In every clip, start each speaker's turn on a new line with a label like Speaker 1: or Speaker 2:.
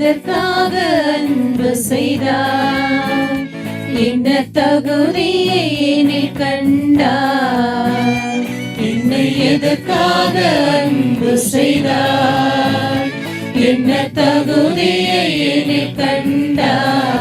Speaker 1: எதற்காக அன்பு செய்தார். என்ன தகுதியை என்னில் கண்டார். என்னை எதற்காக அன்பு செய்தார். என்ன தகுதியை என்னில் கண்டார்.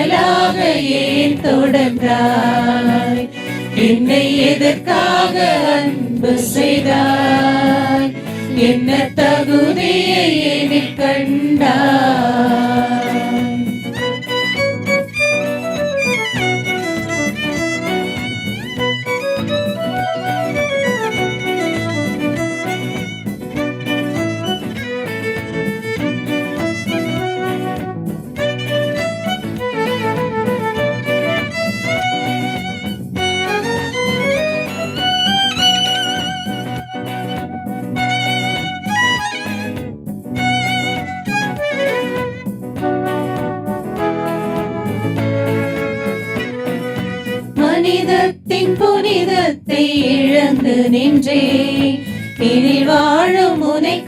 Speaker 1: நிழலாக ஏன் தொடர்ந்தாய்? என்னை எதற்காக அன்பு செய்தாய்? என்ன தகுதியை எனக்கு கண்டாய்? மனிதத்தின் புனிதத்தை இழந்து நின்றே. இனி வாழும் உனை